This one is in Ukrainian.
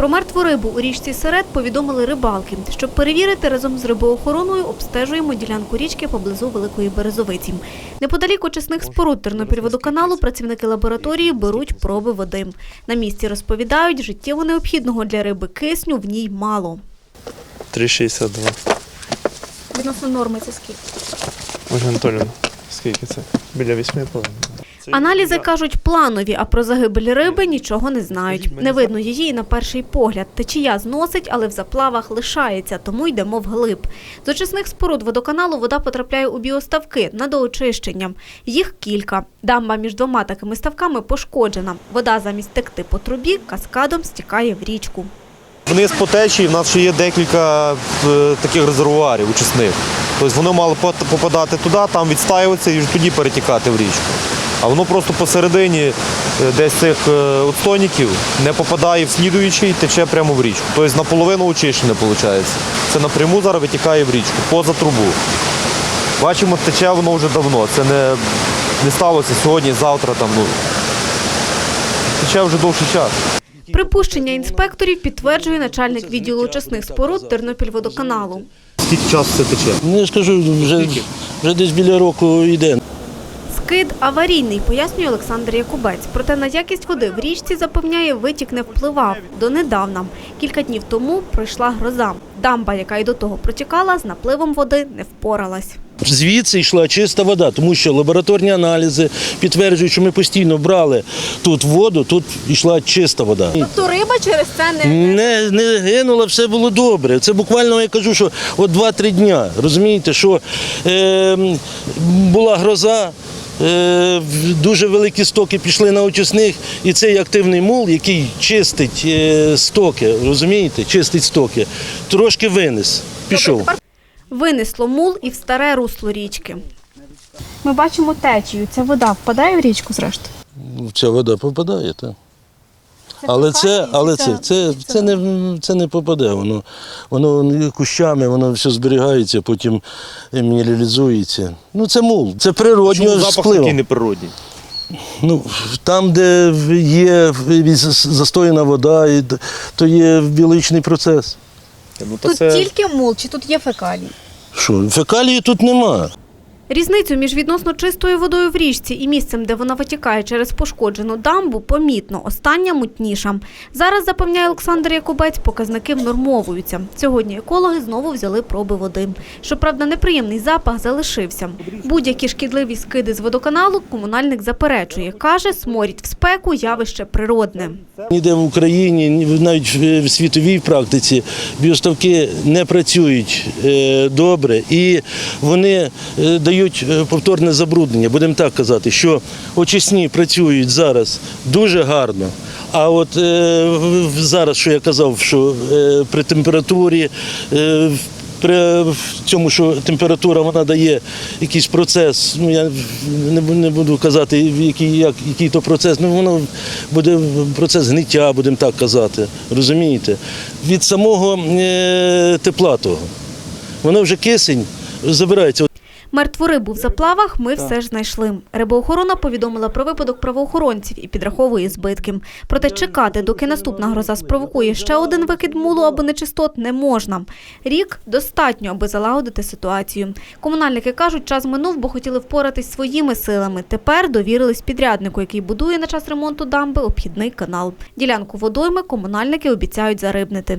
Про мертву рибу у річці Серед повідомили рибалки. Щоб перевірити, разом з рибоохороною обстежуємо ділянку річки поблизу Великої Березовиці. Неподалік очисних споруд Тернопільводоканалу працівники лабораторії беруть проби води. На місці розповідають, життєво необхідного для риби кисню в ній мало. 3,62. Відносно норми це скільки? Ольга Анатоліївна, скільки це? Біля 8,5. Аналізи кажуть планові, а про загибель риби нічого не знають. Не видно її на перший погляд. Течія зносить, але в заплавах лишається, тому йдемо вглиб. З очисних споруд водоканалу вода потрапляє у біоставки на доочищення. Їх кілька. Дамба між двома такими ставками пошкоджена. Вода замість текти по трубі каскадом стікає в річку. Вниз по течії в нас ще є декілька е, таких резервуарів очисних. Тобто воно мало попадати туди, там відстаюватися і тоді перетікати в річку. А воно просто посередині е, десь цих е, отстойників не попадає в слідуючий, тече прямо в річку. Тобто наполовину очищене виходить. Це напряму зараз витікає в річку, поза трубу. Бачимо, тече воно вже давно. Це не, не сталося сьогодні, завтра там. Ну, тече вже довший час. Припущення інспекторів підтверджує начальник відділу очисних споруд Тернопільводоканалу. Скільки часу це тече? Ну, я ж кажу, вже, вже десь біля року йде. Скид аварійний, пояснює Олександр Якубець. Проте на якість води в річці запевняє, витік не впливав. Донедавна. Кілька днів тому пройшла гроза. Дамба, яка й до того протікала, з напливом води не впоралась. Звідси йшла чиста вода, тому що лабораторні аналізи підтверджують, що ми постійно брали тут воду, тут йшла чиста вода. Тобто риба через це не Не, не гинула, все було добре. Це буквально я кажу, що от 2-3 дня. Розумієте, що е, була гроза. Е, Дуже великі стоки пішли на очисних, і цей активний мул, який чистить е, стоки, розумієте, чистить стоки, трошки винес, пішов. винесло мул і в старе русло річки. Ми бачимо течію. Ця вода впадає в річку, зрештою. Ця вода попадає, так. Але це, але це, це, це, не, це не попаде. Воно, воно кущами, воно все зберігається, потім мінералізується. Ну це мул, це природньо Чому з запах впливом. такий неприродній? Ну, там, де є застояна вода, то є біологічний процес. Ну, це... тільки мул, чи тут є фекалії? Що, фекалії тут нема. Різницю між відносно чистою водою в річці і місцем, де вона витікає через пошкоджену дамбу, помітно. Остання мутніша. Зараз, запевняє Олександр Якубець, показники внормовуються. Сьогодні екологи знову взяли проби води. Щоправда, неприємний запах залишився. Будь-які шкідливі скиди з водоканалу комунальник заперечує. Каже, сморід в спеку явище природне. Ніде в Україні, ні- навіть в світовій практиці біоставки не працюють е, добре і вони е, дають е, повторне забруднення. Будемо так казати, що очисні працюють зараз дуже гарно. А от е, зараз, що я казав, що е, при температурі. При цьому, що температура вона дає якийсь процес, ну я не не буду казати, який, як, який то процес, ну воно буде процес гниття, будемо так казати. Розумієте? Від самого е, тепла того. Воно вже кисень забирається. Мертву рибу в заплавах ми все ж знайшли. Рибоохорона повідомила про випадок правоохоронців і підраховує збитки. Проте чекати, доки наступна гроза спровокує ще один викид мулу або нечистот, не можна. Рік достатньо, аби залагодити ситуацію. Комунальники кажуть, час минув, бо хотіли впоратись своїми силами. Тепер довірились підряднику, який будує на час ремонту дамби обхідний канал. Ділянку водойми комунальники обіцяють зарибнити.